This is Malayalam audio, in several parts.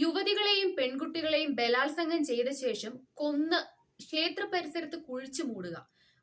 യുവതികളെയും പെൺകുട്ടികളെയും ബലാത്സംഗം ചെയ്ത ശേഷം കൊന്ന് ക്ഷേത്ര പരിസരത്ത് കുഴിച്ചു മൂടുക.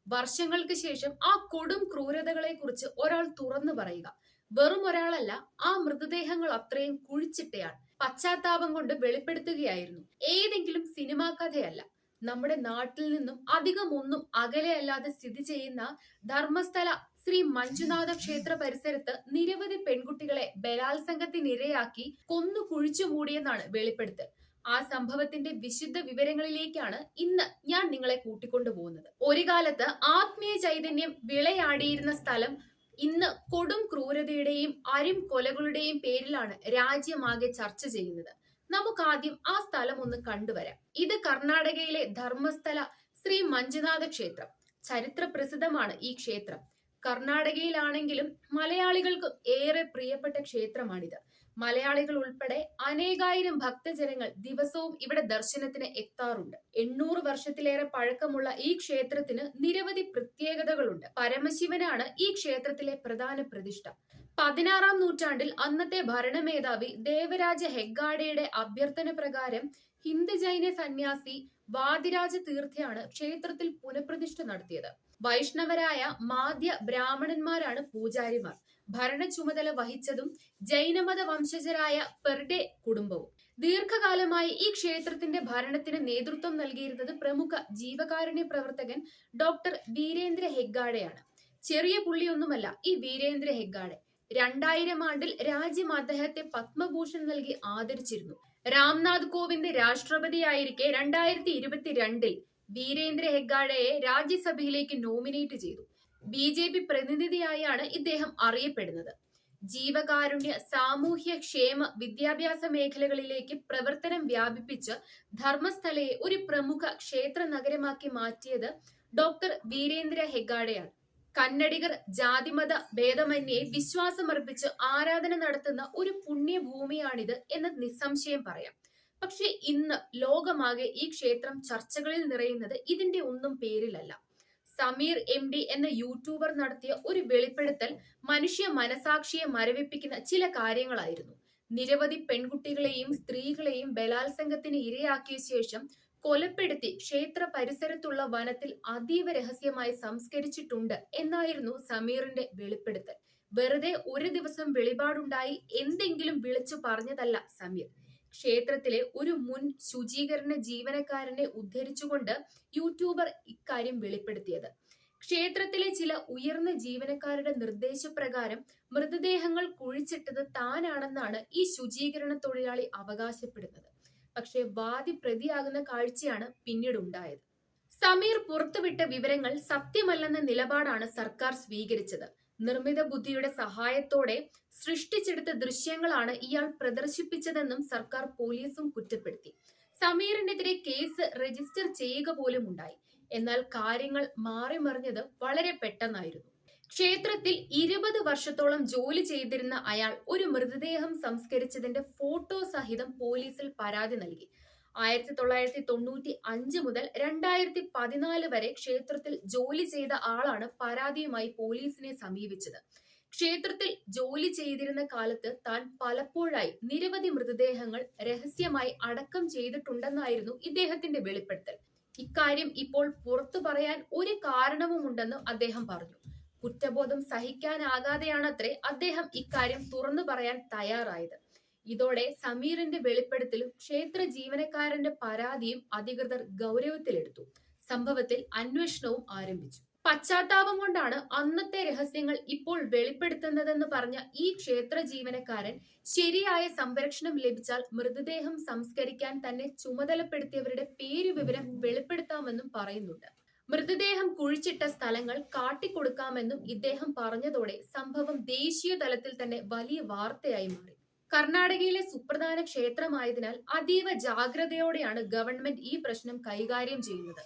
വർഷങ്ങൾക്ക് ശേഷം ആ കൊടും ക്രൂരതകളെ കുറിച്ച് ഒരാൾ തുറന്നു പറയുക. വെറും ഒരാളല്ല ആ മൃതദേഹങ്ങൾ അത്രയും കുഴിച്ചിട്ടയാൾ. പശ്ചാത്താപം കൊണ്ട് വെളിപ്പെടുത്തുകയായിരുന്നു. ഏതെങ്കിലും സിനിമാ കഥയല്ല. നമ്മുടെ നാട്ടിൽ നിന്നും അധികമൊന്നും അകലെയല്ലാതെ സ്ഥിതി ചെയ്യുന്ന ധർമ്മസ്ഥല ശ്രീ മഞ്ജുനാഥ ക്ഷേത്ര പരിസരത്ത് നിരവധി പെൺകുട്ടികളെ ബലാത്സംഗത്തിനിരയാക്കി കൊന്നു കുഴിച്ചു മൂടിയെന്നാണ് വെളിപ്പെടുത്തൽ. ആ സംഭവത്തിന്റെ വിശുദ്ധ വിവരങ്ങളിലേക്കാണ് ഇന്ന് ഞാൻ നിങ്ങളെ കൂട്ടിക്കൊണ്ടുപോകുന്നത് ഒരു കാലത്ത് ആത്മീയ ചൈതന്യം വിളയാടിയിരുന്ന സ്ഥലം ഇന്ന് കൊടും ക്രൂരതയുടെയും അരും കൊലകളുടെയും പേരിലാണ് രാജ്യമാകെ ചർച്ച ചെയ്യുന്നത്. നമുക്ക് ആദ്യം ആ സ്ഥലം ഒന്ന് കണ്ടുവരാം. ഇത് കർണാടകയിലെ ധർമ്മസ്ഥല ശ്രീ മഞ്ജുനാഥ ക്ഷേത്രം. ചരിത്ര പ്രസിദ്ധമാണ് ഈ ക്ഷേത്രം. കർണാടകയിലാണെങ്കിലും മലയാളികൾക്ക് ഏറെ പ്രിയപ്പെട്ട ക്ഷേത്രമാണിത്. മലയാളികൾ ഉൾപ്പെടെ അനേകായിരം ഭക്തജനങ്ങൾ ദിവസവും ഇവിടെ ദർശനത്തിന് എത്താറുണ്ട്. എണ്ണൂറ് വർഷത്തിലേറെ പഴക്കമുള്ള ഈ ക്ഷേത്രത്തിന് നിരവധി പ്രത്യേകതകളുണ്ട്. പരമശിവനാണ് ഈ ക്ഷേത്രത്തിലെ പ്രധാന പ്രതിഷ്ഠ. പതിനാറാം നൂറ്റാണ്ടിൽ അന്നത്തെ ഭരണമേധാവി ദേവരാജ ഹെഗ്ഗാഡയുടെ അഭ്യർത്ഥന പ്രകാരം ഹിന്ദു ജൈന സന്യാസി വാദിരാജ തീർത്ഥയാണ് ക്ഷേത്രത്തിൽ പുനഃപ്രതിഷ്ഠ നടത്തിയത്. വൈഷ്ണവരായ മാധ്യ ബ്രാഹ്മണന്മാരാണ് പൂജാരിമാർ. ഭരണ ചുമതല വഹിച്ചതും ജൈനമത വംശജരായ പെർഡെ കുടുംബവും. ദീർഘകാലമായി ഈ ക്ഷേത്രത്തിന്റെ ഭരണത്തിന് നേതൃത്വം നൽകിയിരുന്നത് പ്രമുഖ ജീവകാരുണ്യ പ്രവർത്തകൻ ഡോക്ടർ വീരേന്ദ്ര ഹെഗ്ഗാഡെയാണ്. ചെറിയ പുള്ളിയൊന്നുമല്ല ഈ വീരേന്ദ്ര ഹെഗ്ഗാഡെ. രണ്ടായിരം ആണ്ടിൽ രാജ്യം അദ്ദേഹത്തെ പത്മഭൂഷൺ നൽകി ആദരിച്ചിരുന്നു. രാംനാഥ് കോവിന്ദ് രാഷ്ട്രപതിയായിരിക്കെ രണ്ടായിരത്തി ഇരുപത്തിരണ്ടിൽ വീരേന്ദ്ര ഹെഗ്ഗാഡയെ രാജ്യസഭയിലേക്ക് നോമിനേറ്റ് ചെയ്തു. ബി ജെ പി പ്രതിനിധിയായാണ് ഇദ്ദേഹം അറിയപ്പെടുന്നത്. ജീവകാരുണ്യ സാമൂഹ്യ ക്ഷേമ വിദ്യാഭ്യാസ മേഖലകളിലേക്ക് പ്രവർത്തനം വ്യാപിപ്പിച്ച് ധർമ്മസ്ഥലയെ ഒരു പ്രമുഖ ക്ഷേത്ര നഗരമാക്കി മാറ്റിയത് ഡോക്ടർ വീരേന്ദ്ര ഹെഗാഡയാണ്. കന്നഡികർ ജാതിമത ഭേദമന്യെ വിശ്വാസമർപ്പിച്ച് ആരാധന നടത്തുന്ന ഒരു പുണ്യഭൂമിയാണിത് എന്ന് നിസ്സംശയം പറയാം. പക്ഷെ ഇന്ന് ലോകമാകെ ഈ ക്ഷേത്രം ചർച്ചകളിൽ നിറയുന്നത് ഇതിന്റെ ഒന്നും പേരിലല്ല. സമീർ എം ഡി എന്ന യൂട്യൂബർ നടത്തിയ ഒരു വെളിപ്പെടുത്തൽ മനുഷ്യ മനസാക്ഷിയെ മരവിപ്പിക്കുന്ന ചില കാര്യങ്ങളായിരുന്നു. നിരവധി പെൺകുട്ടികളെയും സ്ത്രീകളെയും ബലാത്സംഗത്തിന് ഇരയാക്കിയ ശേഷം കൊലപ്പെടുത്തി ക്ഷേത്ര പരിസരത്തുള്ള വനത്തിൽ അതീവ രഹസ്യമായി സംസ്കരിച്ചിട്ടുണ്ട് എന്നായിരുന്നു സമീറിന്റെ വെളിപ്പെടുത്തൽ. വെറുതെ ഒരു ദിവസം വെളിപാടുണ്ടായി എന്തെങ്കിലും വിളിച്ചു പറഞ്ഞതല്ല സമീർ. ക്ഷേത്രത്തിലെ ഒരു മുൻ ശുചീകരണ ജീവനക്കാരനെ ഉദ്ധരിച്ചുകൊണ്ട് യൂട്യൂബർ ഇക്കാര്യം വെളിപ്പെടുത്തിയത്. ക്ഷേത്രത്തിലെ ചില ഉയർന്ന ജീവനക്കാരുടെ നിർദ്ദേശപ്രകാരം മൃതദേഹങ്ങൾ കുഴിച്ചിട്ടത് താനാണെന്നാണ് ഈ ശുചീകരണ തൊഴിലാളി അവകാശപ്പെടുന്നത്. പക്ഷേ വാദി പ്രതിയാകുന്ന കാഴ്ചയാണ് പിന്നീട് ഉണ്ടായത് സമീർ പുറത്തുവിട്ട വിവരങ്ങൾ സത്യമല്ലെന്ന നിലപാടാണ് സർക്കാർ സ്വീകരിച്ചത്. നിർമ്മിത ബുദ്ധിയുടെ സഹായത്തോടെ സൃഷ്ടിച്ചെടുത്ത ദൃശ്യങ്ങളാണ് ഇയാൾ പ്രദർശിപ്പിച്ചതെന്നും സർക്കാർ പോലീസും കുറ്റപ്പെടുത്തി. സമീറിനെതിരെ കേസ് രജിസ്റ്റർ ചെയ്യുക പോലും ഉണ്ടായി. എന്നാൽ കാര്യങ്ങൾ മാറിമറിഞ്ഞത് വളരെ പെട്ടെന്നായിരുന്നു. ക്ഷേത്രത്തിൽ ഇരുപത് വർഷത്തോളം ജോലി ചെയ്തിരുന്ന അയാൾ ഒരു മൃതദേഹം സംസ്കരിച്ചതിന്റെ ഫോട്ടോ സഹിതം പോലീസിൽ പരാതി നൽകി. ആയിരത്തി തൊള്ളായിരത്തി തൊണ്ണൂറ്റി അഞ്ച് മുതൽ രണ്ടായിരത്തി പതിനാല് വരെ ക്ഷേത്രത്തിൽ ജോലി ചെയ്ത ആളാണ് പരാതിയുമായി പോലീസിനെ സമീപിച്ചത്. ക്ഷേത്രത്തിൽ ജോലി ചെയ്തിരുന്ന കാലത്ത് താൻ പലപ്പോഴായി നിരവധി മൃതദേഹങ്ങൾ രഹസ്യമായി അടക്കം ചെയ്തിട്ടുണ്ടെന്നായിരുന്നു ഇദ്ദേഹത്തിന്റെ വെളിപ്പെടുത്തൽ. ഇക്കാര്യം ഇപ്പോൾ പുറത്തു പറയാൻ ഒരു കാരണവുമുണ്ടെന്ന് അദ്ദേഹം പറഞ്ഞു. കുറ്റബോധം സഹിക്കാനാകാതെയാണത്രേ അദ്ദേഹം ഇക്കാര്യം തുറന്നു പറയാൻ തയ്യാറായത്. ഇതോടെ സമീറിന്റെ വെളിപ്പെടുത്തലും ക്ഷേത്ര ജീവനക്കാരന്റെ പരാതിയും അധികൃതർ ഗൗരവത്തിലെടുത്തു. സംഭവത്തിൽ അന്വേഷണവും ആരംഭിച്ചു. പശ്ചാത്താപം കൊണ്ടാണ് അന്നത്തെ രഹസ്യങ്ങൾ ഇപ്പോൾ വെളിപ്പെടുത്തുന്നതെന്ന് പറഞ്ഞ ഈ ക്ഷേത്ര ജീവനക്കാരൻ ശരിയായ സംരക്ഷണം ലഭിച്ചാൽ മൃതദേഹം സംസ്കരിക്കാൻ തന്നെ ചുമതലപ്പെടുത്തിയവരുടെ പേര് വിവരം വെളിപ്പെടുത്താമെന്നും പറയുന്നുണ്ട്. മൃതദേഹം കുഴിച്ചിട്ട സ്ഥലങ്ങൾ കാട്ടിക്കൊടുക്കാമെന്നും ഇദ്ദേഹം പറഞ്ഞതോടെ സംഭവം ദേശീയ തലത്തിൽ തന്നെ വലിയ വാർത്തയായി മാറി. കർണാടകയിലെ സുപ്രധാന ക്ഷേത്രമായതിനാൽ അതീവ ജാഗ്രതയോടെയാണ് ഗവൺമെന്റ് ഈ പ്രശ്നം കൈകാര്യം ചെയ്യുന്നത്.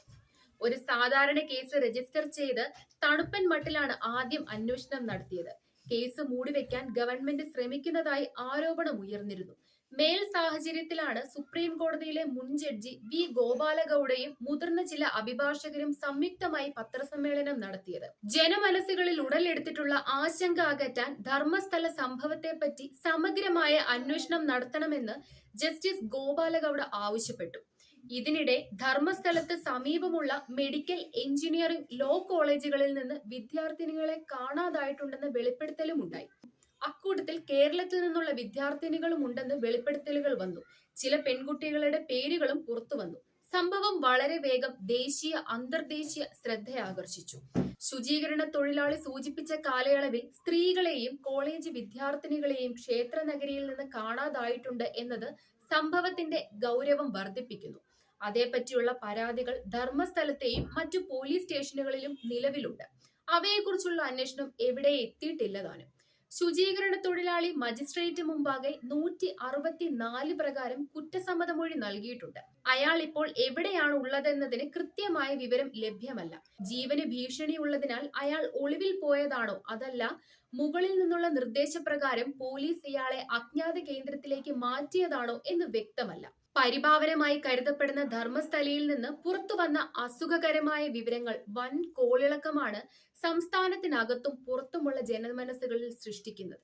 ഒരു സാധാരണ കേസ് രജിസ്റ്റർ ചെയ്ത് തണുപ്പൻ മട്ടിലാണ് ആദ്യം അന്വേഷണം നടത്തിയത്. കേസ് മൂടിവെക്കാൻ ഗവൺമെന്റ് ശ്രമിക്കുന്നതായി ആരോപണം ഉയർന്നിരുന്നു. മേൽ സാഹചര്യത്തിലാണ് സുപ്രീം കോടതിയിലെ മുൻ ജഡ്ജി വി ഗോപാലഗൌഡയും മുതിർന്ന ചില അഭിഭാഷകരും സംയുക്തമായി പത്രസമ്മേളനം നടത്തിയത്. ജനമനസ്സുകളിൽ ഉടലെടുത്തിട്ടുള്ള ആശങ്ക അകറ്റാൻ ധർമ്മസ്ഥല സംഭവത്തെപ്പറ്റി സമഗ്രമായ അന്വേഷണം നടത്തണമെന്ന് ജസ്റ്റിസ് ഗോപാലഗൌഡ ആവശ്യപ്പെട്ടു. ഇതിനിടെ ധർമ്മസ്ഥലത്ത് സമീപമുള്ള മെഡിക്കൽ എഞ്ചിനീയറിംഗ് ലോ കോളേജുകളിൽ നിന്ന് വിദ്യാർത്ഥിനികളെ കാണാതായിട്ടുണ്ടെന്ന് വെളിപ്പെടുത്തലും ഉണ്ടായി. അക്കൂട്ടത്തിൽ കേരളത്തിൽ നിന്നുള്ള വിദ്യാർത്ഥിനികളും ഉണ്ടെന്ന് വെളിപ്പെടുത്തലുകൾ വന്നു. ചില പെൺകുട്ടികളുടെ പേരുകളും പുറത്തു വന്നു. സംഭവം വളരെ വേഗം ദേശീയ അന്തർദേശീയ ശ്രദ്ധയാകർഷിച്ചു. ശുചീകരണ തൊഴിലാളി സൂചിപ്പിച്ച കാലയളവിൽ സ്ത്രീകളെയും കോളേജ് വിദ്യാർത്ഥിനികളെയും ക്ഷേത്ര നഗരിയിൽ നിന്ന് കാണാതായിട്ടുണ്ട് എന്നത് സംഭവത്തിന്റെ ഗൗരവം വർദ്ധിപ്പിക്കുന്നു. അതേപ്പറ്റിയുള്ള പരാതികൾ ധർമ്മസ്ഥലത്തെയും മറ്റു പോലീസ് സ്റ്റേഷനുകളിലും നിലവിലുണ്ട്. അവയെക്കുറിച്ചുള്ള അന്വേഷണം എവിടെ എത്തിയിട്ടില്ല താനും. ശുചീകരണ തൊഴിലാളി മജിസ്ട്രേറ്റ് മുമ്പാകെ നൂറ്റി അറുപത്തിനാല് പ്രകാരം കുറ്റസമ്മതമൊഴി നൽകിയിട്ടുണ്ട്. അയാൾ ഇപ്പോൾ എവിടെയാണ് ഉള്ളതെന്നതിന് കൃത്യമായ വിവരം ലഭ്യമല്ല. ജീവന് ഭീഷണിയുള്ളതിനാൽ അയാൾ ഒളിവിൽ പോയതാണോ അതല്ല മുകളിൽ നിന്നുള്ള നിർദ്ദേശപ്രകാരം പോലീസ് ഇയാളെ അജ്ഞാത കേന്ദ്രത്തിലേക്ക് മാറ്റിയതാണോ എന്ന് വ്യക്തമല്ല. പരിഭാവനമായി കരുതപ്പെടുന്ന ധർമ്മസ്ഥലയിൽ നിന്ന് പുറത്തു വന്ന അസുഖകരമായ വിവരങ്ങൾ വൻ കോളിളക്കമാണ് സംസ്ഥാനത്തിനകത്തും പുറത്തുമുള്ള ജനമനസ്സുകളിൽ സൃഷ്ടിക്കുന്നത്.